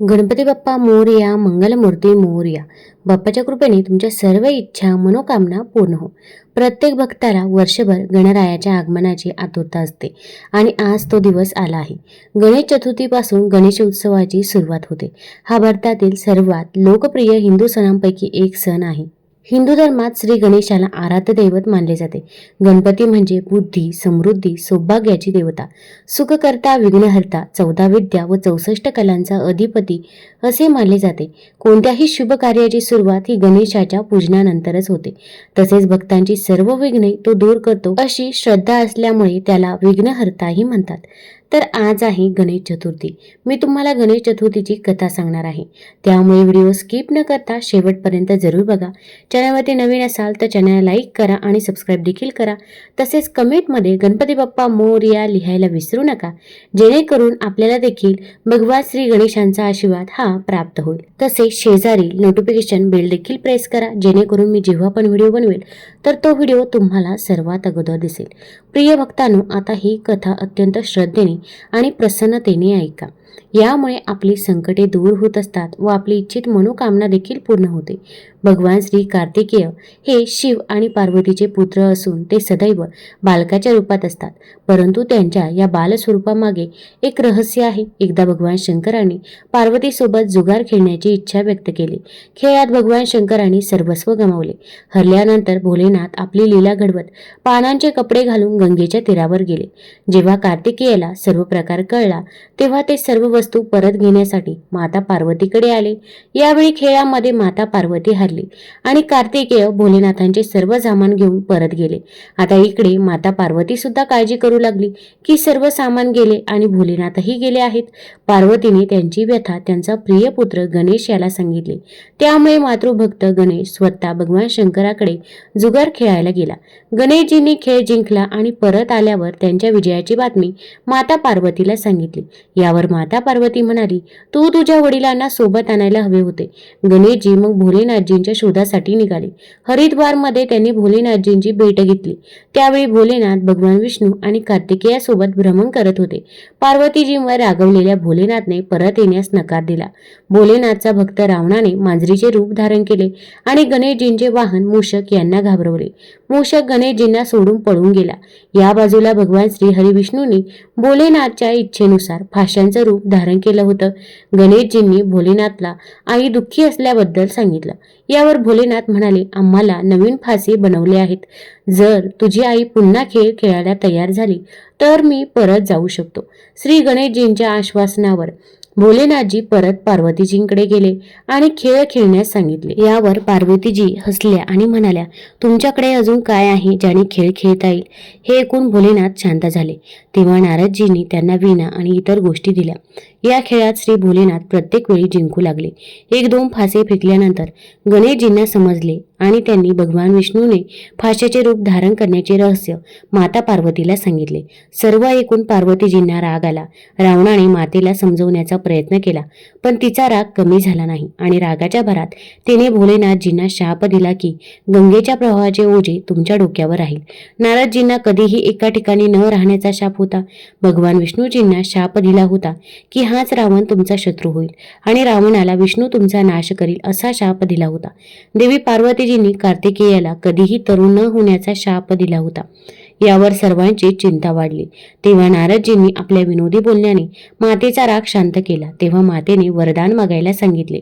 गणपती बाप्पा मोरया मंगलमूर्ती मोरया. बाप्पाच्या कृपेने तुमच्या सर्व इच्छा मनोकामना पूर्ण हो. प्रत्येक भक्ताला वर्षभर गणरायाच्या आगमनाची आतुरता असते आणि आज तो दिवस आला आहे. गणेश चतुर्थीपासून गणेश उत्सवाची सुरुवात होते. हा भारतातील सर्वात लोकप्रिय हिंदू सणांपैकी एक सण आहे. हिंदू धर्मात श्री गणेशाला आराध्य दैवत मानले जाते. गणपती म्हणजे बुद्धी समृद्धी सौभाग्याची देवता. सुखकर्ता विघ्नहर्ता चौदा विद्या व चौसष्ट कलांचा अधिपती असे मानले जाते. कोणत्याही शुभ कार्याची सुरुवात ही गणेशाच्या पूजनानंतरच होते. तसेच भक्तांची सर्व विघ्ने तो दूर करतो अशी श्रद्धा असल्यामुळे त्याला विघ्नहर्ताही म्हणतात. तर आज आहे गणेश चतुर्थी. मी तुम्हाला गणेश चतुर्थीची कथा सांगणार आहे. त्यामुळे व्हिडिओ स्किप न करता शेवटपर्यंत जरूर बघा. चॅनलवरती नवीन असाल तर चॅनल लाईक करा आणि सबस्क्राईब देखील करा. तसेच कमेंटमध्ये गणपती बाप्पा मोरया लिहायला विसरू नका. जेणेकरून आपल्याला देखील भगवान श्री गणेशांचा आशीर्वाद हा प्राप्त होईल. तसेच शेजारी नोटिफिकेशन बेल देखील प्रेस करा जेणेकरून मी जेव्हा पण व्हिडिओ बनवेल तर तो व्हिडिओ तुम्हाला सर्वात अगोदर दिसेल. प्रिय भक्तांनो आता ही कथा अत्यंत श्रद्धेने आणि प्रसन्नतेने ऐका. यामुळे आपली संकटे दूर होत असतात व आपली इच्छित मनोकामना देखील पूर्ण होते. भगवान श्री कार्तिकेय हे शिव आणि पार्वतीचे पुत्र असून ते सदैव बालकाच्या रूपात असतात. परंतु त्यांच्या या बालस्वरूपामागे एक रहस्य आहे. एकदा भगवान शंकरांनी पार्वतीसोबत जुगार खेळण्याची इच्छा व्यक्त केली. खेळात भगवान शंकरांनी सर्वस्व गमावले. हरल्यानंतर भोलेनाथ आपली लीला घडवत पानांचे कपडे घालून गंगेच्या तीरावर गेले. जेव्हा कार्तिकेयला सर्व प्रकार कळला तेव्हा ते सर्व वस्तू परत घेण्यासाठी माता पार्वतीकडे आले. यावेळी खेळामध्ये माता पार्वती हरली आणि कार्तिकेय भोलेनाथांचे सर्व सामान घेऊन परत गेले. आता इकडे माता पार्वती सुद्धा काळजी करू लागली की सर्व सामान गेले आणि भोलेनाथही गेले आहेत. पार्वतीने त्यांची व्यथा त्यांचा प्रिय पुत्र गणेश याला सांगितले. त्यामुळे मातृभक्त गणेश स्वतः भगवान शंकराकडे जुगार खेळायला गेला. गणेशजींनी खेळ जिंकला आणि परत आल्यावर त्यांच्या विजयाची बातमी माता पार्वतीला सांगितली. यावर माता पार्वती म्हणाली तू तुझ्या वडिलांना सोबत आणायला हवे होते. गणेशजी मग भोलेनाथजींच्या शोधासाठी निघाले. हरिद्वारमध्ये त्यांनी भोलेनाथजींची भेट घेतली. त्यावेळी भोलेनाथ भगवान विष्णू आणि कार्तिकेयासोबत भ्रमण करत होते. पार्वतीजींवर रागवलेल्या भोलेनाथने परत येण्यास नकार दिला. भोलेनाथचा भक्त रावणाने मांजरीचे रूप धारण केले आणि गणेशजींचे वाहन मूषक यांना घाबरवले. मूषक गणेशजींना सोडून पळून गेला. या बाजूला भगवान श्री हरिविष्णूंनी भोलेनाथच्या इच्छेनुसार फाशांचं रूप धारण केलं होतं. गणेशजींनी भोलेनाथला आई दुःखी असल्याबद्दल सांगितलं. यावर भोलेनाथ म्हणाले आम्हाला नवीन फासे बनवले आहेत. जर तुझी आई पुन्हा खेळ खेळायला तयार झाली तर मी परत जाऊ शकतो. श्री गणेशजींच्या आश्वासनावर भोलेनाथजी परत पार्वतीजींकडे गेले आणि खेळ खेळण्यास सांगितले. यावर पार्वतीजी हसल्या आणि म्हणाल्या तुमच्याकडे अजून काय आहे ज्याने खेळ खेळता येईल? हे ऐकून भोलेनाथ शांत झाले. तेव्हा नारदजींनी त्यांना वीणा आणि इतर गोष्टी दिल्या. या खेळात श्री भोलेनाथ प्रत्येक वेळी जिंकू लागले. एक दोन फासे फेकल्यानंतर गणेशजींना समजले आणि त्यांनी भगवान विष्णूने फाशाचे रूप धारण करण्याचे रहस्य माता पार्वतीला सांगितले. सर्व ऐकून पार्वतीजींना राग आला. रावणाने मातेला समजवण्याचा प्रयत्न केला पण तिचा राग कमी झाला नाही आणि रागाच्या भरात तिने भोलेनाथजींना शाप दिला की गंगेच्या प्रवाहाचे ओझे तुमच्या डोक्यावर राहील. नारदजींना कधीही एका ठिकाणी न राहण्याचा शाप होता. भगवान विष्णूजींना शाप दिला होता की हाच रावण तुमचा शत्रू होईल आणि रावणाला विष्णू तुमचा नाश करील असा शाप दिला होता. देवी पार्वती पार्वतीजींनी कार्तिकेयाला कधीही तरुण न होण्याचा शाप दिला होता. यावर सर्वांची चिंता वाढली. तेव्हा नारदजींनी आपल्या विनोदी बोलण्याने मातेचा राग शांत केला. तेव्हा मातेने वरदान मागायला सांगितले.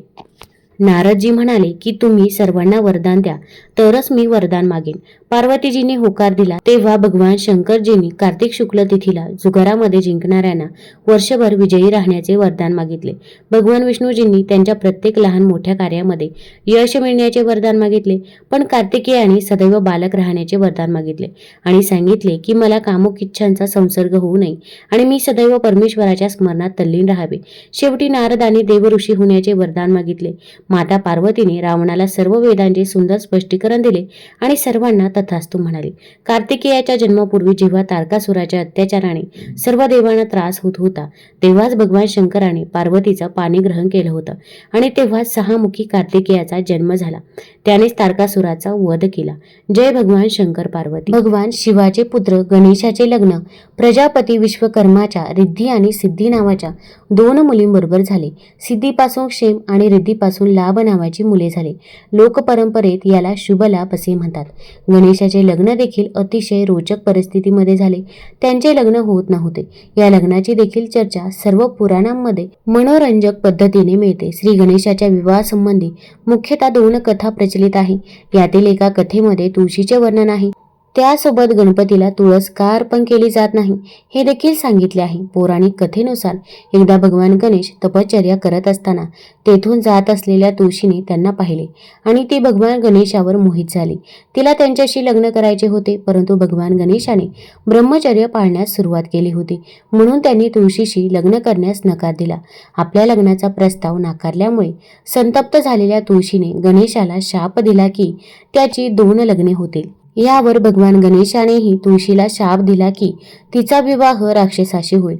नारदजी म्हणाले की तुम्ही सर्वांना वरदान द्या तरच मी वरदान मागेन. पार्वतीजींनी होकार दिला. तेव्हा भगवान शंकरजींनी कार्तिक शुक्ल तिथीला जुगारामध्ये जिंकणाऱ्यांना वर्षभर विजयी राहण्याचे वरदान मागितले. भगवान विष्णूजींनी त्यांच्या प्रत्येक लहान मोठ्या कार्यामध्ये यश मिळण्याचे वरदान मागितले पण कार्तिकेयाने सदैव बालक राहण्याचे वरदान मागितले आणि सांगितले की मला कामुक इच्छांचा संसर्ग होऊ नये आणि मी सदैव परमेश्वराच्या स्मरणात तल्लीन राहावे. शेवटी नारदाने देवऋषी होण्याचे वरदान मागितले. माता पार्वतीने रावणाला सर्व वेदांचे सुंदर स्पष्टीकरण दिले आणि सर्वांना तथास्तू म्हणाले कार्तिकेयाच्या जन्मापूर्वी जेव्हा तारकासुराच्या अत्याचाराने सर्व देवांना त्रास होत होता तेव्हाच भगवान शंकराने पार्वतीचं पाणी ग्रहण केलं होतं आणि तेव्हाच सहामुखी कार्तिकेयाचा जन्म झाला. त्यानेच तारकासुराचा वध केला. जय भगवान शंकर पार्वती. भगवान शिवाचे पुत्र गणेशाचे लग्न प्रजापती विश्वकर्माच्या रिद्धी आणि सिद्धी नावाच्या दोन मुलींबरोबर झाले. सिद्धीपासून क्षेम आणि रिद्धीपासून लाभ नावाची मुले झाले. लोकपरंपरेत याला शुभलाभ असे म्हणतात. गणेशाचे लग्न देखील अतिशय रोचक परिस्थितीमध्ये झाले. त्यांचे लग्न होत नव्हते. या लग्नाची देखील चर्चा सर्व पुराणांमध्ये मनोरंजक पद्धतीने मिळते. श्री गणेशाच्या विवाहासंबंधी मुख्यतः दोन कथा प्रचलित आहे. यातील एका कथेमध्ये तुळशीचे वर्णन आहे. त्यासोबत गणपतीला तुळसकार अर्पण केली जात नाही हे देखील सांगितले आहे. पौराणिक कथेनुसार एकदा भगवान गणेश तपश्चर्या करत असताना तेथून जात असलेल्या तुळशीने त्यांना पाहिले आणि ती भगवान गणेशावर मोहित झाली. तिला त्यांच्याशी लग्न करायचे होते परंतु भगवान गणेशाने ब्रह्मचर्य पाळण्यास सुरुवात केली होती. म्हणून त्यांनी तुळशीशी लग्न करण्यास नकार दिला. आपल्या लग्नाचा प्रस्ताव नाकारल्यामुळे संतप्त झालेल्या तुळशीने गणेशाला शाप दिला की त्याची दोन लग्ने होतील. यावर भगवान गणेशानेही तुळशीला शाप दिला की तिचा विवाह राक्षसाशी होईल.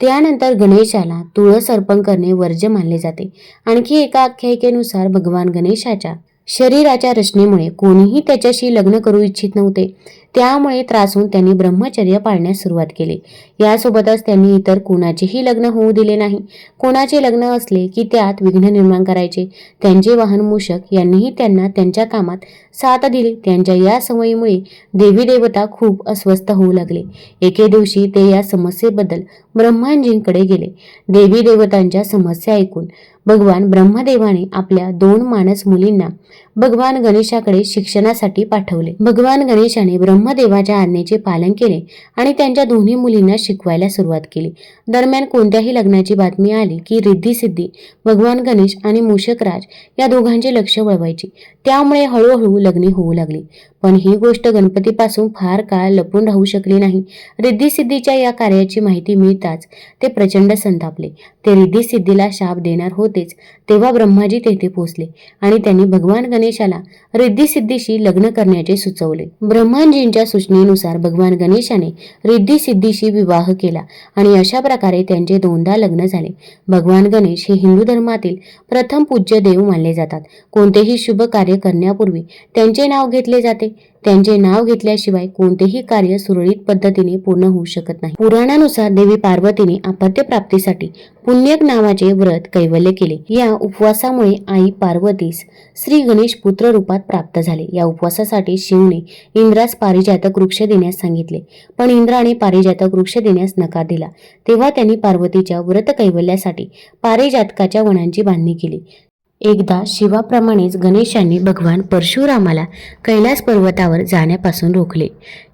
त्यानंतर गणेशाला तुळस अर्पण करणे वर्ज्य मानले जाते. आणखी एका आख्यायिकेनुसार भगवान गणेशाच्या शरीराच्या रचनेमुळे कोणीही त्याच्याशी लग्न करू इच्छित नव्हते. त्यामुळे त्रासून त्यांनी ब्रह्मचर्य पाळण्यास सुरुवात केली. यासोबतच त्यांनी इतर कोणाचेही लग्न होऊ दिले नाही. कोणाचे लग्न असले की त्यात विघ्न निर्माण करायचे. त्यांचे वाहन मूषक यांनीही त्यांना त्यांच्या कामात साथ दिली. त्यांच्या या सवयीमुळे देवी देवता खूप अस्वस्थ होऊ लागले. एके दिवशी ते या समस्येबद्दल ब्रह्मांजींकडे गेले. देवी देवतांच्या समस्या ऐकून भगवान ब्रह्मदेवाने आपल्या दोन मानस मुलींना भगवान गणेशाकडे शिक्षणासाठी पाठवले. भगवान गणेशाने ब्रह्मदेवाच्या आज्ञेचे पालन केले आणि त्यांच्या दोन्ही मुलींना शिकवायला सुरुवात केली. दरम्यान कोणत्याही लग्नाची बातमी आली की रिद्धी सिद्धी भगवान गणेश आणि मूषकराज या दोघांचे लक्ष वळवायची. त्यामुळे हळूहळू लग्ने होऊ लागली. पण ही गोष्ट गणपतीपासून फार काळ लपून राहू शकली नाही. रिद्धी सिद्धीच्या या कार्याची माहिती मिळताच ते प्रचंड संतापले. ते रिद्धी सिद्धीला शाप देणार होतेच तेव्हा ब्रह्माजी तेथे पोहोचले आणि त्यांनी भगवान गणेश गणेशाला रिद्धीसिद्धीशी लग्न करण्याचे सुचवले. ब्रह्मांजींच्या सूचनेनुसार भगवान गणेशाने रिद्धीसिद्धीशी विवाह केला आणि अशा प्रकारे त्यांचे दोनदा लग्न झाले. भगवान गणेश हे हिंदू धर्मातील प्रथम पूज्य देव मानले जातात. कोणतेही शुभ कार्य करण्यापूर्वी त्यांचे नाव घेतले जाते. त्यांचे नाव घेतल्याशिवाय कोणतेही कार्य सुरळीत पद्धतीने पूर्ण होऊ शकत नाही. पुराणानुसार देवी पार्वतीने अपत्य प्राप्तीसाठी पुण्यक नावाचे व्रत कैवल्य केले. या उपवासामुळे आई पार्वतीस श्री गणेश पुत्र रूपात प्राप्त झाले. या उपवासासाठी शिवने इंद्रास पारिजातक वृक्ष देण्यास सांगितले. पण इंद्राने पारिजातक वृक्ष देण्यास नकार दिला. तेव्हा त्यांनी पार्वतीच्या व्रत कैवल्यासाठी पारिजातकाच्या वनांची बांधणी केली. एकदा शिवाप्रमाणेच गणेशांनी भगवान परशुरामाला कैलास पर्वतावर जाण्यापासून रोखले.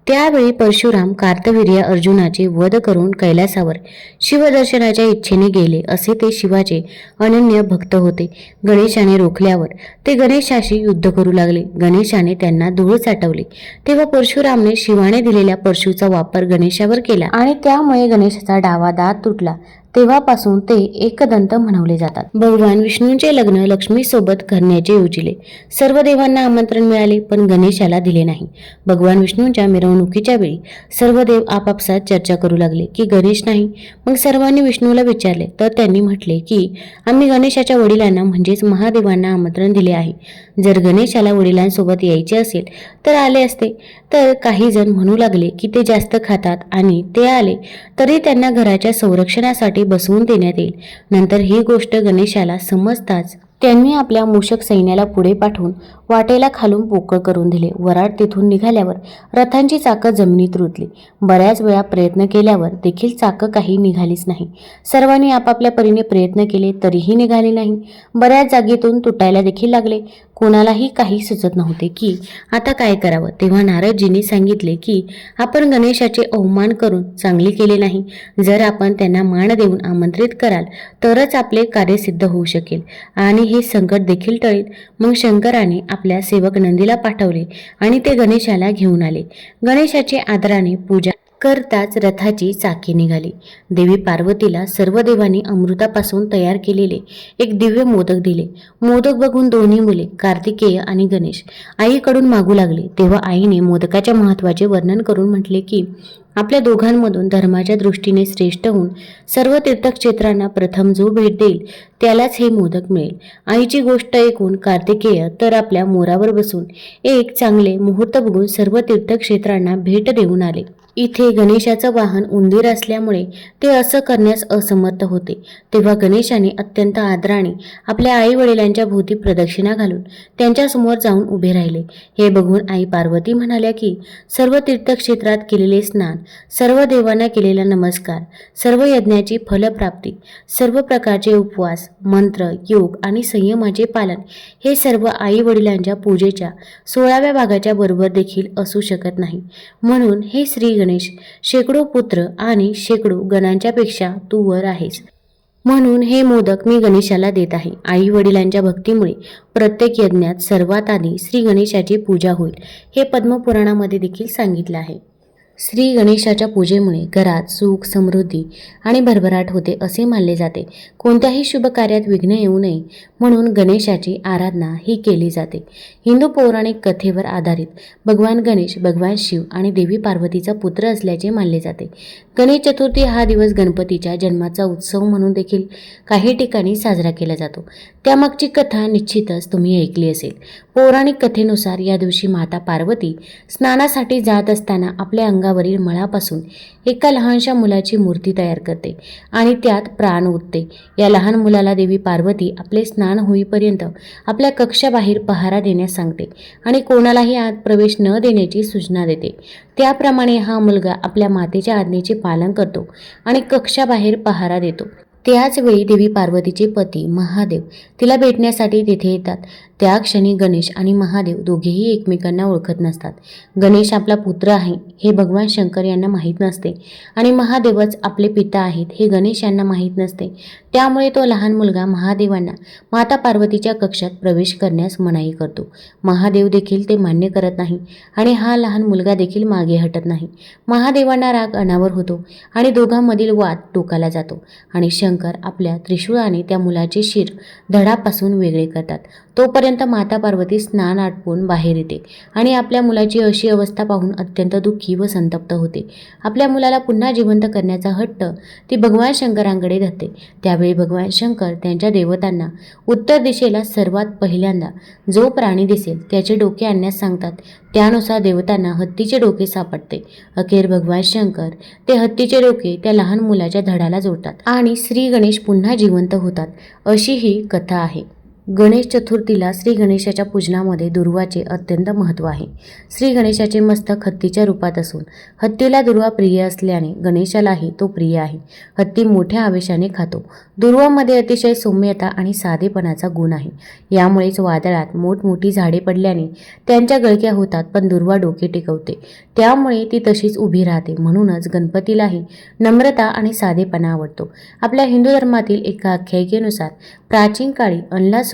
त्यावेळी परशुराम कार्तवीर्य अर्जुनाचे वध करून कैलासावर शिवदर्शनाच्या इच्छेने गेले असे ते शिवाचे अनन्य भक्त होते. गणेशाने रोखल्यावर ते गणेशाशी युद्ध करू लागले. गणेशाने त्यांना धूळ साठवले. तेव्हा परशुरामने शिवाने दिलेल्या परशुचा वापर गणेशावर केला आणि त्यामुळे गणेशाचा डावा दात तुटला. तेव्हापासून ते एकदंत म्हणवले जातात. भगवान विष्णूंचे लग्न लक्ष्मीसोबत करण्याचे योजिले. सर्व देवांना आमंत्रण मिळाले पण गणेशाला दिले नाही. भगवान विष्णूंच्या मिरवणुकीच्या वेळी सर्व देव आपापसात चर्चा करू लागले की गणेश नाही. मग सर्वांनी विष्णूला विचारले तर त्यांनी म्हटले की आम्ही गणेशाच्या वडिलांना म्हणजेच महादेवांना आमंत्रण दिले आहे. जर गणेशाला वडिलांसोबत यायचे असेल तर आले असते. तर काही जण म्हणू लागले की ते जास्त खातात आणि ते आले तरी त्यांना घराच्या संरक्षणासाठी बसवून देण्यात येईल. नंतर ही गोष्ट गणेशाला समजताच त्यांनी आपल्या मूषक सैन्याला पुढे पाठवून वाटेला खालून पोकळ करून दिले. वराड तिथून निघाल्यावर रथांची चाकं जमिनीत रुतली. बऱ्याच वेळा प्रयत्न केल्यावर देखील चाकं काही निघालीच नाही. सर्वांनी आपापल्या परीने प्रयत्न केले तरीही निघाले नाही. बऱ्याच जागेतून तुटायला देखील लागले. कोणालाही काही सुचत नव्हते की आता काय करावं. तेव्हा नारदजींनी सांगितले की आपण गणेशाचे अवमान करून चांगले केले नाही. जर आपण त्यांना मान देऊन आमंत्रित कराल तरच आपले कार्य सिद्ध होऊ शकेल. आणि हे संकट देखील टळेल. मग शंकराने आपल्या सेवक नंदीला पाठवले आणि ते गणेशाला घेऊन आले. गणेशाचे आदराने पूजा करताच रथाची चाकी निघाली. देवी पार्वतीला सर्व देवांनी अमृतापासून तयार केलेले एक दिव्य मोदक दिले. मोदक बघून दोन्ही मुले कार्तिकेय आणि गणेश आईकडून मागू लागले. तेव्हा आईने मोदकाच्या महत्त्वाचे वर्णन करून म्हटले की आपल्या दोघांमधून धर्माच्या दृष्टीने श्रेष्ठ होऊन सर्व तीर्थक्षेत्रांना प्रथम जो भेट देईल त्यालाच हे मोदक मिळेल. आईची गोष्ट ऐकून कार्तिकेय तर आपल्या मोरावर बसून एक चांगले मुहूर्त बघून सर्व तीर्थक्षेत्रांना भेट देऊन आले. इथे गणेशाचं वाहन उंदीर असल्यामुळे ते असं करण्यास असमर्थ होते. तेव्हा गणेशाने अत्यंत आदराने आपल्या आई वडिलांच्या भोवती प्रदक्षिणा घालून त्यांच्यासमोर जाऊन उभे राहिले. हे बघून आई पार्वती म्हणाल्या की सर्व तीर्थक्षेत्रात केलेले स्नान सर्व देवांना केलेला नमस्कार सर्व यज्ञाची फलप्राप्ती सर्व प्रकारचे उपवास मंत्र योग आणि संयमाचे पालन हे सर्व आई वडिलांच्या पूजेच्या सोळाव्या भागाच्या बरोबर देखील असू शकत नाही. म्हणून हे श्री गणेश शेकडो पुत्र आणि शेकडो गणांच्या पेक्षा तू वर आहेस. म्हणून हे मोदक मी गणेशाला देत आहे. आई वडिलांच्या भक्तीमुळे प्रत्येक यज्ञात सर्वात आधी श्री गणेशाची पूजा होईल हे पद्मपुराणामध्ये देखील सांगितलं आहे. श्री गणेशाच्या पूजेमुळे घरात सुख समृद्धी आणि भरभराट होते असे मानले जाते. कोणत्याही शुभ कार्यात विघ्न येऊ नये म्हणून गणेशाची आराधना ही केली जाते. हिंदू पौराणिक कथेवर आधारित भगवान गणेश भगवान शिव आणि देवी पार्वतीचा पुत्र असल्याचे मानले जाते. गणेश चतुर्थी हा दिवस गणपतीच्या जन्माचा उत्सव म्हणून देखील काही ठिकाणी साजरा केला जातो. त्यामागची कथा निश्चितच तुम्ही ऐकली असेल. पौराणिक कथेनुसार या दिवशी माता पार्वती स्नानासाठी जात असताना आपल्या अंगावरील मळापासून एका लहानशा मुलाची मूर्ती तयार करते आणि त्यात प्राण उठते या लहान मुलाला देवी पार्वती आपले स्नान होईपर्यंत आपल्या कक्षाबाहेर पहारा देण्यास सांगते आणि कोणालाही आत प्रवेश न देण्याची सूचना देते. त्याप्रमाणे हा मुलगा आपल्या मातेच्या आज्ञेचे पालन करतो आणि कक्षाबाहेर पहारा देतो. त्याच वेळी देवी पार्वतीचे पती महादेव तिला भेटण्यासाठी तिथे येतात. त्या क्षणी गणेश आणि महादेव दोघेही एकमेकांना ओळखत नसतात. गणेश आपला पुत्र आहे हे भगवान शंकर यांना माहीत नसते आणि महादेवच आपले पिता आहेत हे गणेश यांना माहीत नसते. त्यामुळे तो लहान मुलगा महादेवांना माता पार्वतीच्या कक्षात प्रवेश करण्यास मनाई करतो. महादेव देखील ते मान्य करत नाही आणि हा लहान मुलगा देखील मागे हटत नाही. महादेवांना राग अनावर होतो आणि दोघांमधील वाद टोकाला जातो आणि शंकर आपल्या त्रिशूळाने त्या मुलाचे शिर धडापासून वेगळे करतात. तोपर्यंत माता पार्वती स्नान आटपून बाहेर येते आणि आपल्या मुलाची अशी अवस्था पाहून अत्यंत दुःखी व संतप्त होते. आपल्या मुलाला पुन्हा जिवंत करण्याचा हट्ट ती भगवान शंकरांकडे धरते. त्यावेळी भगवान शंकर त्यांच्या देवतांना उत्तर दिशेला सर्वात पहिल्यांदा जो प्राणी दिसेल त्याचे डोके आणण्यास सांगतात. त्यानुसार देवतांना हत्तीचे डोके सापडते. अखेर भगवान शंकर ते हत्तीचे डोके त्या लहान मुलाच्या धडाला जोडतात आणि श्री गणेश पुन्हा जिवंत होतात अशी ही कथा आहे. गणेश चतुर्थीला श्री गणेशाच्या पूजनामध्ये दुर्वाचे अत्यंत महत्त्व आहे. श्री गणेशाचे मस्तक हत्तीच्या रूपात असून हत्तीला दुर्वा प्रिय असल्याने गणेशालाही तो प्रिय आहे. हत्ती मोठ्या आवेशाने खातो. दुर्वामध्ये अतिशय सौम्यता आणि साधेपणाचा गुण आहे. यामुळेच वादळात मोठमोठी झाडे पडल्याने त्यांच्या गळक्या होतात पण दुर्वा डोके टिकवते. त्यामुळे ती तशीच उभी राहते. म्हणूनच गणपतीलाही नम्रता आणि साधेपणा आवडतो. आपल्या हिंदू धर्मातील एका आख्यायिकेनुसार प्राचीन काळी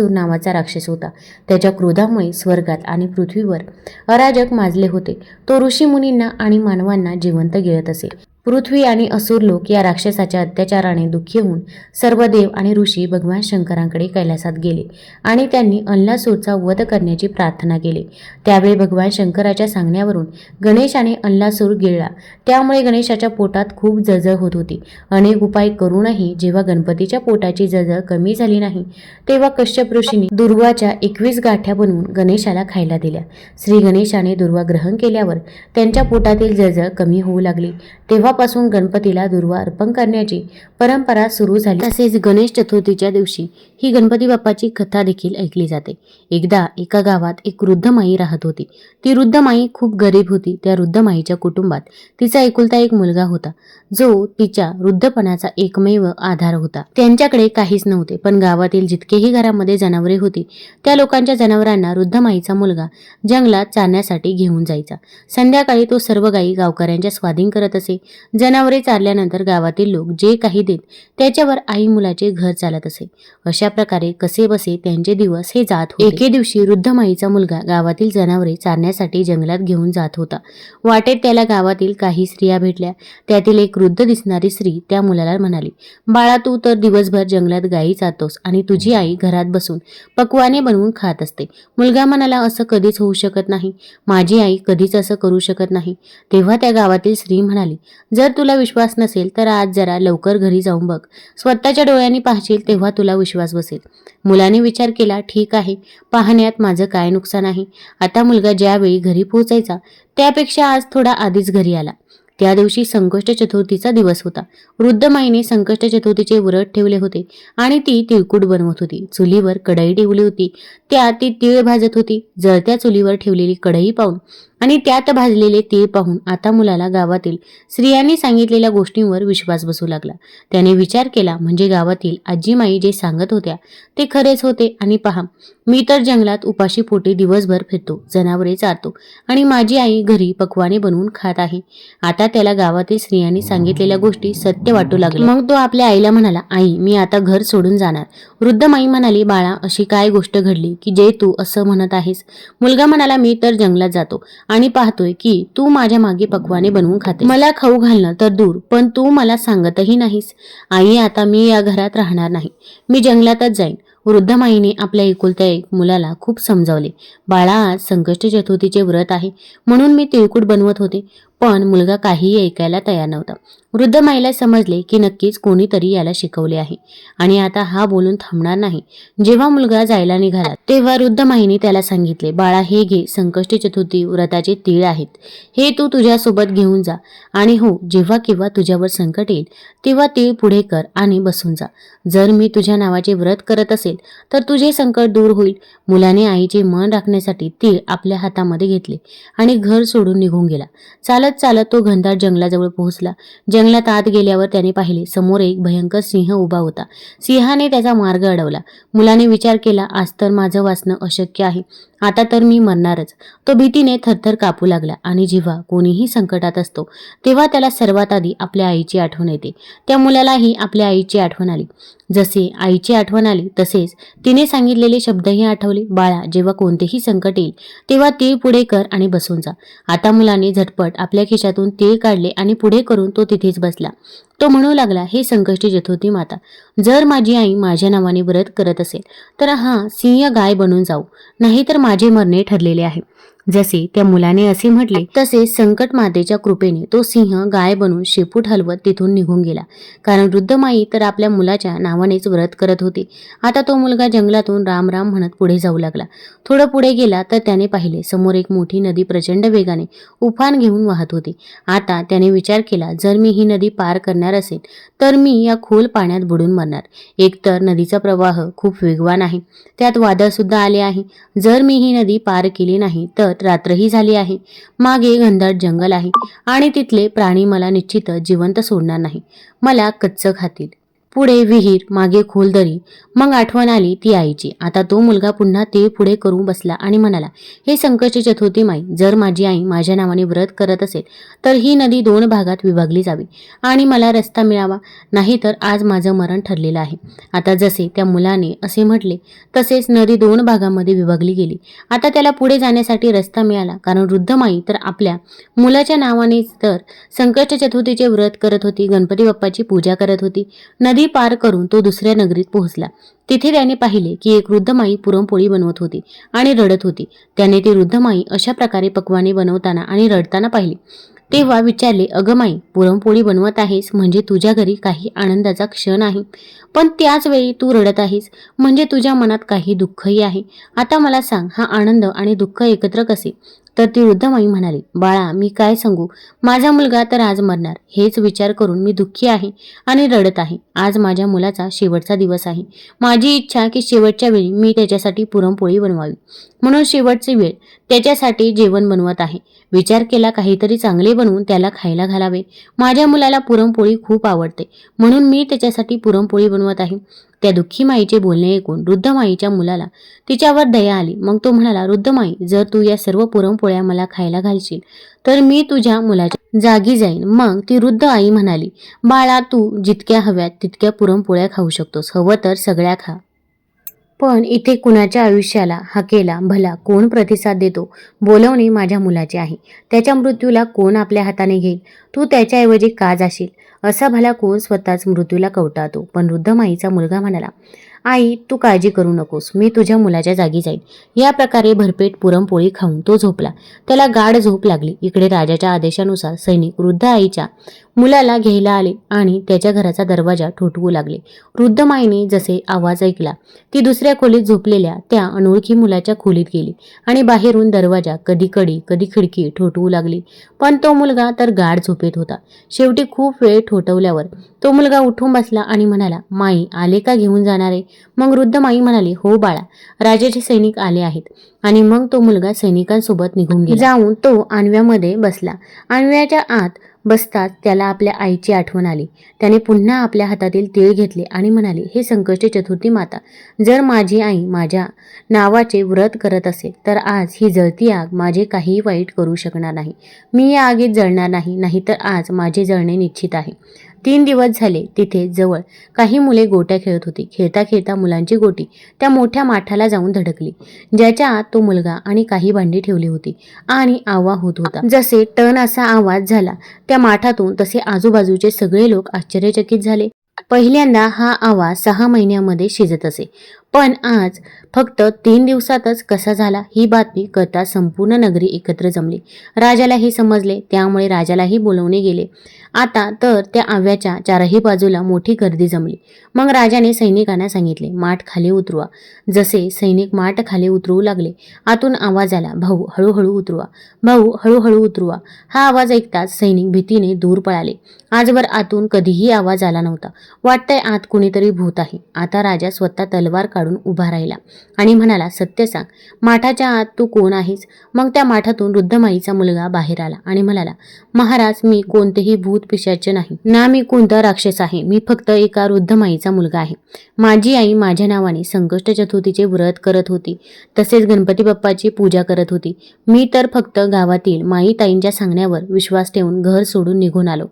अल्लासूर नावाचा राक्षस होता. त्याच्या क्रोधामुळे स्वर्गात आणि पृथ्वीवर अराजक माजले होते. तो ऋषी मुनींना आणि मानवांना जिवंत गिळत असे. पृथ्वी आणि असुर लोक या राक्षसाच्या अत्याचाराने दुःखी होऊन सर्व देव आणि ऋषी भगवान शंकरांकडे कैलासात गेले आणि त्यांनी अल्लासूरचा वध करण्याची प्रार्थना केली. त्यावेळी भगवान शंकराच्या सांगण्यावरून गणेश आणि अल्लासूर गिळला. त्यामुळे गणेशाच्या पोटात खूप जळजळ होत होती. अनेक उपाय करूनही जेव्हा गणपतीच्या पोटाची जळजळ कमी झाली नाही तेव्हा कश्यप ऋषीने दुर्वाच्या एकवीस गाठ्या बनवून गणेशाला खायला दिल्या. श्री गणेशाने दुर्वा ग्रहण केल्यावर त्यांच्या पोटातील जळजळ कमी होऊ लागली. तेव्हा तेव्हापासून गणपतीला दुर्वा अर्पण करण्याची परंपरा सुरू झाली. तसेच गणेश चतुर्थीच्या दिवशी ही गणपती बाप्पाची कथा देखील ऐकली जाते. एकदा एका गावात एक वृद्ध माई राहत होती. ती वृद्ध माई खूप गरीब होती. त्या वृद्ध माईच्या कुटुंबात तिचा एकुलता एक मुलगा होता. जो तिच्या वृद्धपणाचा एकमेव आधार होता. त्यांच्याकडे काहीच नव्हते पण गावातील जितकेही घरामध्ये जनावरे होती त्या लोकांच्या जनावरांना वृद्ध माईचा मुलगा जंगलात चारण्यासाठी घेऊन जायचा. संध्याकाळी तो सर्व गायी गावकऱ्यांच्या स्वाधीन करत असे. जनावरे चारल्यानंतर गावातील लोक जे काही देत त्याच्यावर आई मुलाचे घर चालत असे. अशा प्रकारे कसे बसे त्यांचे दिवस हे जात होते. एके दिवशी वृद्ध माईचा मुलगा गावातील जनावरे चारण्यासाठी जंगलात घेऊन जात होता. वाटेत त्याला गावातील काही स्त्रिया भेटल्या. त्यातील एक वृद्ध दिसणारी स्त्री त्या मुलाला म्हणाली बाळा तू तर दिवसभर जंगलात गायी जातोस आणि तुझी आई घरात बसून पक्वाने बनवून खात असते. मुलगा म्हणाला असं कधीच होऊ शकत नाही. माझी आई कधीच असं करू शकत नाही. तेव्हा त्या गावातील स्त्री म्हणाली जर तुला विश्वास नसेल तर आज जरा लवकर घरी जाऊन बघ. स्वतःच्या डोळ्यांनी पाहशील तेव्हा तुला विश्वास बसेल. मुलाने विचार केला ठीक आहे. पाहण्यात माझं काय नुकसान आहे? आता मुलगा ज्यावेळी घरी पोहोचायचा त्यापेक्षा आज थोडा आधीच घरी आला. त्या दिवशी संकष्ट चतुर्थीचा दिवस होता. वृद्ध माईने संकष्ट चतुर्थीचे व्रत ठेवले होते आणि ती तिळकूट बनवत होती. चुलीवर कढई ठेवली होती. त्यात ती तीळ भाजत होती. जळत्या चुलीवर ठेवलेली कढई पाहून आणि त्यात भाजलेले तीळ पाहून आता मुलाला गावातील स्त्रियांनी सांगितलेल्या गोष्टींवर विश्वास बसू लागला. त्याने विचार केला म्हणजे गावातील आजीमाई जे सांगत होत्या ते खरेच होते? आणि पहा मी तर जंगलात उपाशी पोटी दिवसभर फिरतो जनावरे चारतो आणि माझी आई घरी पकवाने बनवून खात आहे. आता त्याला गावातील स्त्रियांनी सांगितलेल्या गोष्टी सत्य वाटू लागल्या. मग तो आपल्या आईला म्हणाला आई मी आता घर सोडून जाणार. वृद्ध माई म्हणाली बाळा अशी काय गोष्ट घडली की जे तू असं म्हणत आहेस? मुलगा म्हणाला मी तर जंगलात जातो. आणि पाहतोय की तू माझ्या मागे पकवाने बनवून खाते. मला खाऊ घालणं तर दूर पण तू मला सांगतही नाहीस. आई आता मी या घरात राहणार नाही. मी जंगलातच जाईन. वृद्ध माईने आपल्या एकुलत्या एक मुलाला खूप समजावले. बाळा आज संकष्ट चतुर्थीचे व्रत आहे. म्हणून मी तिळकूट बनवत होते. पण मुलगा काहीही ऐकायला तयार नव्हता. वृद्ध माईला समजले की नक्कीच कोणीतरी याला शिकवले आहे. आणि आता हा बोलून थांबणार नाही. जेव्हा मुलगा जायला निघाला तेव्हा वृद्ध माईने त्याला सांगितले बाळा हे घे. संकष्टी चतुर्थी व्रताचे तीळ आहेत. हे तू तुझ्यासोबत घेऊन जा. आणि हो जेव्हा केव्हा तुझ्यावर संकट येईल तेव्हा तीळ पुढे कर आणि बसून जा. जर मी तुझ्या नावाचे व्रत करत असेल तर तुझे संकट दूर होईल. मुलाने आईचे मन राखण्यासाठी तीळ आपल्या हातामध्ये घेतले आणि घर सोडून निघून गेला. चालत चालत तो घनदाट जंगलाजवळ पोहोचला. जंगलात आत गेल्यावर त्याने पाहिले समोर एक भयंकर सिंह उभा होता. सिंहाने त्याचा मार्ग अडवला. मुलाने विचार केला आज तर माझं वाचणं अशक्य आहे. आता तर मी मरणारच. तो भीतीने थरथर कापू लागला आणि जेव्हा कोणीही संकटात असतो तेव्हा त्याला सर्वात आधी आपल्या आईची आठवण येते. त्या मुलालाही आपल्या आईची आठवण आली. जसे आईची आठवण आली तसेच तिने सांगितलेले शब्दही आठवले. बाळा जेव्हा कोणतेही संकट येईल तेव्हा तीळ पुढे कर आणि बसून जा. आता मुलाने झटपट आपल्या खिशातून तीळ काढले आणि पुढे करून तो तिथेच बसला. तो म्हणू लागला हे संकष्टी जथोती माता जर माझी आई माझ्या नावाने व्रत करत असेल तर हा सिंह गाय बनून जाऊ नाहीतर माझे मरणे ठरलेले आहे. जसे त्या मुलाने असे म्हटले तसे संकट मातेच्या कृपेने तो सिंह गाय बनून शेपूट हलवत तिथून निघून गेला. कारण वृद्ध माई तर आपल्या मुलाच्या नावानेच व्रत करत होती. आता तो मुलगा जंगलातून राम राम म्हणत पुढे जाऊ लागला. थोडं पुढे गेला तर त्याने पाहिले समोर एक मोठी नदी प्रचंड वेगाने उफान घेऊन वाहत होती. आता त्याने विचार केला जर मी ही नदी पार करणार असेल तर मी या खोल पाण्यात बुडून मरणार. एकतर नदीचा प्रवाह खूप वेगवान आहे. त्यात वादळ सुद्धा आले आहे. जर मी ही नदी पार केली नाही तर रात्रही झाली आहे. मागे घनदाट जंगल आहे आणि तिथले प्राणी मला निश्चितच जिवंत सोडणार नाही. मला कच्चं खातील. पुढे विहीर मागे खोलदरी. मग आठवण आली ती आईची. आता तो मुलगा पुन्हा ते पुढे करून बसला आणि म्हणाला हे संकट चतुर्थी माई जर माझी आई माझ्या नावाने व्रत करत असेल तर ही नदी दोन भागात विभागली जावी आणि मला रस्ता मिळावा. नाही तर आज माझं मरण ठरलेलं आहे. आता जसे त्या मुलाने असे म्हटले तसेच नदी दोन भागामध्ये विभागली गेली. आता त्याला पुढे जाण्यासाठी रस्ता मिळाला. कारण वृद्ध माई तर आपल्या मुलाच्या नावाने तर संकष्ट चतुर्थीचे व्रत करत होती गणपती बाप्पाची पूजा करत होती. नदी नदी पार करून तो दुसऱ्या नगरीत पोहोचला. तिथे त्याने पाहिले की एक वृद्ध माई पुरणपोळी बनवत होती आणि रडत होती. त्याने ती वृद्ध माई अशा प्रकारे पकवाने बनवताना आणि रडताना पाहिली. तेव्हा विचारले अगं माई पुरणपोळी बनवत आहेस म्हणजे तुझ्या घरी काही आनंदाचा क्षण आहे पण त्याच वेळी तू रडत आहेस म्हणजे तुझ्या मनात काही दुःखही आहे. आता मला सांग हा आनंद आणि दुःख एकत्र कसे? तर ती वृद्ध माई म्हणाली बाळा मी काय सांगू? माझा मुलगा तर आज मरणार. हेच विचार करून मी दुःखी आहे आणि रडत आहे. आज माझ्या मुलाचा शेवटचा दिवस आहे. माझी इच्छा की शेवटच्या वेळी मी त्याच्यासाठी पुरणपोळी बनवावी. म्हणून शेवटची वेळ त्याच्यासाठी जेवण बनवत आहे. विचार केला काहीतरी चांगले बनवून त्याला खायला घालावे. माझ्या मुलाला पुरणपोळी खूप आवडते. म्हणून मी त्याच्यासाठी पुरणपोळी बनवत आहे. त्या दुःखी माईचे बोलणे ऐकून वृद्ध माईच्या मुलाला तिच्यावर दया आली. मग तो म्हणाला वृद्ध माई जर तू या सर्व पुरणपोळ्या मला खायला घालशील तर मी तुझ्या मुलाच्या जागी जाईन. मग ती वृद्ध आई म्हणाली बाळा तू जितक्या हव्यात तितक्या पुरणपोळ्या खाऊ शकतोस. हवं तर सगळ्या खा. पण इथे कुणाच्या आयुष्याला हाकेला भला कोण प्रतिसाद देतो? बोलवणे माझ्या मुलाचे आहे. त्याच्या मृत्यूला कोण आपल्या हाताने घेईल? तू त्याच्याऐवजी का जाशील? असा भला कोण स्वतःच मृत्यूला कवटाळतो? पण वृद्ध माईचा मुलगा म्हणाला आई तू काळजी करू नकोस. मी तुझ्या मुलाच्या जागी जाईन. या प्रकारे भरपेट पुरणपोळी खाऊन तो झोपला. त्याला गाढ झोप लागली. इकडे राजाच्या आदेशानुसार सैनिक वृद्ध आईच्या मुलाला घ्यायला आले आणि त्याच्या घराचा दरवाजा ठोठवू लागले. वृद्ध माईने जसे आवाज ऐकला ती दुसऱ्या खोलीत झोपलेल्या त्या अनोळखी मुलाच्या खोलीत गेली आणि बाहेरून दरवाजा कधी कडी कधी खिडकी ठोठवू लागली. पण तो मुलगा तर गाढ झोपेत होता. शेवटी खूप वेळ ठोठवल्यावर तो मुलगा उठून बसला आणि म्हणाला माई आले का घेऊन जाणारे? मग वृद्ध माई म्हणाली हो बाळा राजाचे सैनिक आले आहेत. आणि मग तो मुलगा सैनिकांसोबत निघून गेला. जाऊन तो आणव्यामध्ये बसला. आणव्याच्या आत बसताच त्याला आपल्या आईची आठवण आली. त्याने पुन्हा आपल्या हातातील तीळ घेतले आणि म्हणाले हे संकष्टी चतुर्थी माता जर माझी आई माझ्या नावाचे व्रत करत असेल तर आज ही जळती आग माझे काहीही वाईट करू शकणार नाही. मी या आगीत जळणार नाही नाहीतर आज माझे जळणे निश्चित आहे. तीन दिवस झाले तिथे जवळ. काही मुले गोट्या खेळत होती. खेळता खेळता मुलांची गोटी त्या मोठ्या माठाला जाऊन धडकली. ज्याच्या आत तो मुलगा आणि काही भांडी ठेवली होती आणि आवा होत होता. जसे टन असा आवाज झाला. त्या माठातून तसे आजूबाजूचे सगळे लोक आश्चर्यचकित झाले. पहिल्यांदा हा आवाज सहा महिन्यामध्ये शिजत असे. पण आज फक्त तीन दिवसातच कसा झाला ही बातमी करता संपूर्ण नगरी एकत्र जमली. राजाला हे समजले त्यामुळे राजालाही बोलवणे गेले. आता तर त्या आव्याच्या चारही बाजूला मोठी गर्दी जमली. मग राजाने सैनिकांना सांगितले माठ खाली उतरवा. जसे सैनिक माठ खाली उतरवू लागले आतून आवाज आला भाऊ हळूहळू उतरवा. भाऊ हळूहळू उतरवा. हा आवाज ऐकताच सैनिक भीतीने दूर पळाले. आजवर आतून कधीही आवाज आला नव्हता. वाटतंय आत कुणीतरी भूत आहे. आता राजा स्वतः तलवार काढून उभा राहिला आणि म्हणाला सत्य सांग. माठाच्या आत तू कोण आहेस? मग त्या माठातून वृद्धमाईचा मुलगा बाहेर आला आणि म्हणाला महाराज मी कोणतेही भूत पिशाचे नाही. ना मी कोणता राक्षस आहे. मी फक्त एका वृद्धमाईचा मुलगा आहे. माझी आई माझ्या नावाने संकष्ट चतुर्थीचे व्रत करत होती. तसेच गणपती बाप्पाची पूजा करत होती. मी तर फक्त गावातील माई ताईंच्या सांगण्यावर विश्वास ठेवून घर सोडून निघून आलो.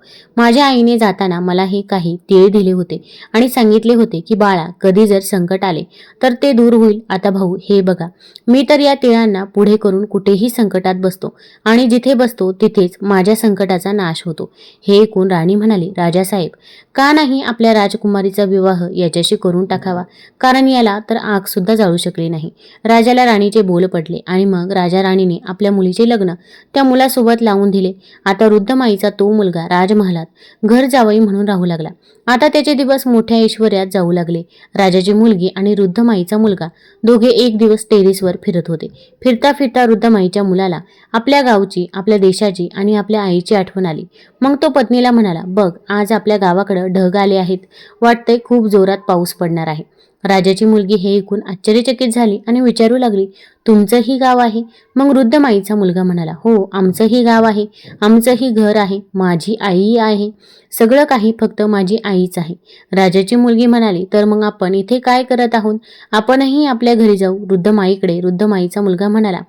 माझ्या आईने जाताना मला हे काही तीळ दिले होते आणि सांगितले होते की बाळा कधी जर संकट आले तर ते दूर होईल. आता भाऊ हे बघा. मी तर या तिळांना पुढे करून कुठेही संकटात बसतो आणि जिथे बसतो तिथेच माझ्या संकटाचा नाश होतो. हे ऐकून राणी म्हणाली राजासाहेब का नाही आपल्या राजकुमारीचा विवाह याच्याशी करून टाकावा? कारण याला तर आगसुद्धा जाळू शकली नाही. राजाला राणीचे बोल पडले आणि मग राजा राणीने आपल्या मुलीचे लग्न त्या मुलासोबत लावून दिले. आता वृद्ध माईचा तो मुलगा राजमहालात घर जावई म्हणून राहू लागला. आता त्याचे दिवस मोठ्या ऐश्वर्यात जाऊ लागले. राजाची मुलगी आणि वृद्ध माईचा मुलगा दोघे एक दिवस टेरेसवर फिरत होते. फिरता फिरता वृद्ध माईच्या मुलाला आपल्या गावची आपल्या देशाची आणि आपल्या आईची आठवण आली. मग तो पत्नीला म्हणाला बघ आज आपल्या गावाकडं ढग आले आहेत. वाटतंय खूप जोरात पाऊस पडणार आहे. राजाची मुलगी हे ऐकून आश्चर्यचकित झाली आणि विचारू लागली तुमचंही गाव आहे? मग वृद्ध माईचा मुलगा म्हणाला हो आमचंही गाव आहे आमचंही घर आहे माझी आई आहे सगळं काही फक्त माझी आईच आहे. राजाची मुलगी म्हणाली तर मग आपण इथे काय करत आहोत? आपणही आपल्या घरी जाऊ. वृद्ध माईकडे वृद्ध माईचा मुलगा म्हणाला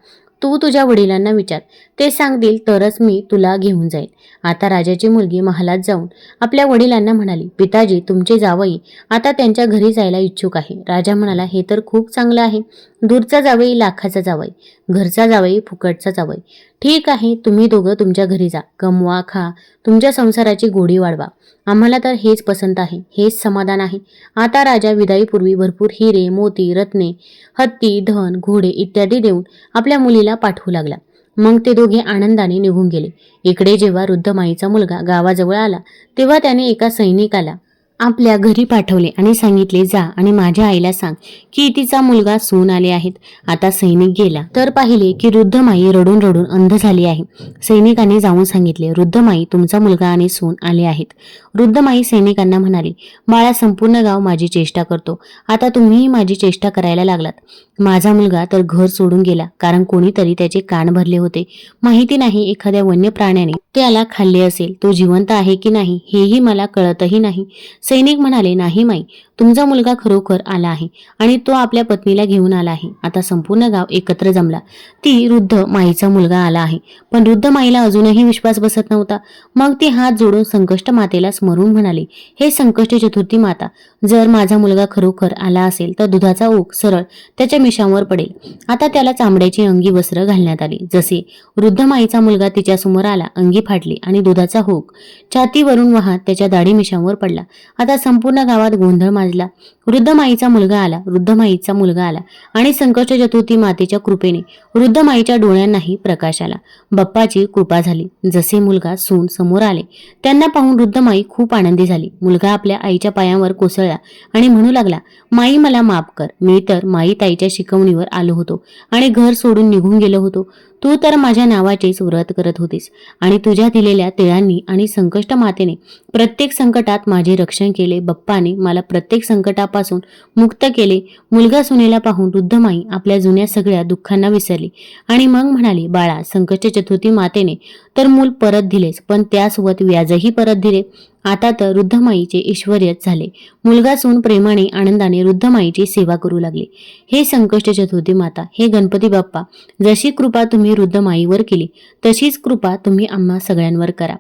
तू तुझ्या वडिलांना विचार. ते सांगतील तरच मी तुला घेऊन जाईल आता राजाची मुलगी महालात जाऊन आपल्या वडिलांना म्हणाली पिताजी तुमचे जावई आता त्यांच्या घरी जायला इच्छुक आहे. राजा म्हणाला हे तर खूप चांगलं आहे. दूरचा जावई लाखाचा जावई. घरचा जावई फुकटचा जावई. ठीक आहे तुम्ही दोघं तुमच्या घरी जा. कमवा खा. तुमच्या संसाराची गोडी वाढवा. आम्हाला तर हेच पसंत आहे हेच समाधान आहे. आता राजा विदाईपूर्वी भरपूर हिरे मोती रत्ने हत्ती धन घोडे इत्यादी देऊन आपल्या मुलीला पाठवू लागला. मग ते दोघे आनंदाने निघून गेले. इकडे जेव्हा वृद्ध माईचा मुलगा गावाजवळ आला तेव्हा त्याने एका सैनिकाला आपल्या घरी पाठवले आणि सांगितले जा आणि माझ्या आईला सांग की तिचा मुलगा सून आले आहेत. आता सैनिक गेला. तर पाहिले की वृद्ध माई रडून रडून अंध झाली आहे. सैनिकाने जाऊन सांगितले वृद्ध माई तुमचा मुलगा आणि सून आले आहेत. वृद्ध माई सैनिकांना म्हणाली बाळा संपूर्ण गाव माझी चेष्टा करतो. आता तुम्हीही माझी चेष्टा करायला लागलात. माझा मुलगा तर घर सोडून गेला कारण कोणीतरी त्याचे कान भरले होते. माहिती नाही एखाद्या वन्य प्राण्याने त्याला खाल्ले असेल. तो जिवंत आहे की नाही हेही मला कळतही नाही. सैनिक म्हणाले नाही माई तुमचा मुलगा खरोखर आला आहे आणि तो आपल्या पत्नीला घेऊन आला आहे. आता संपूर्ण गाव एकत्र जमला. ती वृद्ध माईचा मुलगा आला आहे. पण वृद्ध माईला अजूनही विश्वास बसत नव्हता. मग ती हात जोडून संकष्ट मातेला स्मरून म्हणाले हे संकष्ट चतुर्थी माता जर माझा मुलगा खरोखर आला असेल तर दुधाचा ओक सरळ त्याच्या मिशांवर पडेल. आता त्याला चांबड्याची अंगी वस्त्र घालण्यात आली. जसे वृद्ध माईचा मुलगा तिच्यासमोर आला अंगी फाटली आणि दुधाचा होक छातीवरून वाहत त्याच्या दाढी मिशांवर पडला. आता संपूर्ण गावात गोंधळ माजला. वृद्ध माईचा मुलगा आला. वृद्ध माईचा मुलगा आला. आणि संकष्ट चतुर्थी मातेच्या कृपेने वृद्ध माईच्या डोळ्यांनाही प्रकाश आला. बाप्पाची कृपा झाली. जसे मुलगा सून समोर आले त्यांना पाहून वृद्ध माई खूप आनंदी झाली. मुलगा आपल्या आईच्या पायांवर कोसळला आणि म्हणू लागला माई मला माफ कर. मी तर माई ताईच्या शिकवणीवर आलो होतो आणि घर सोडून निघून गेलो होतो. तू तर माझ्या नावाचेच व्रत करत होतीस आणि तुझ्या दिलेल्या तिळांनी आणि संकष्ट मातेने प्रत्येक संकटात माझे रक्षण केले बप्पाने मला प्रत्येक संकटापासून मुक्त केले. मुलगा सुनेला पाहून वृद्धमाई आपल्या जुन्या सगळ्या दुःखांना विसरली आणि मग म्हणाली बाळा संकष्ट चतुर्थी मातेने तर मूल परत दिलेच पण त्यासोबत व्याजही परत दिले. आता तर वृद्धमाईचे ऐश्वर्यच झाले. मुलगा सून प्रेमाने आनंदाने वृद्धमाईची सेवा करू लागले. हे संकष्ट चतुर्थी माता हे गणपती बाप्पा जशी कृपा तुम्ही वृद्धमाईवर केली तशीच कृपा तुम्ही आम्हा सगळ्यांवर करा.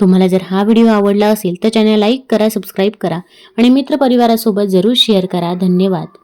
तुम्हाला जर हा व्हिडिओ आवडला असेल तर चॅनल लाईक करा सबस्क्राईब करा. आणि मित्रपरिवारासोबत जरूर शेअर करा. धन्यवाद.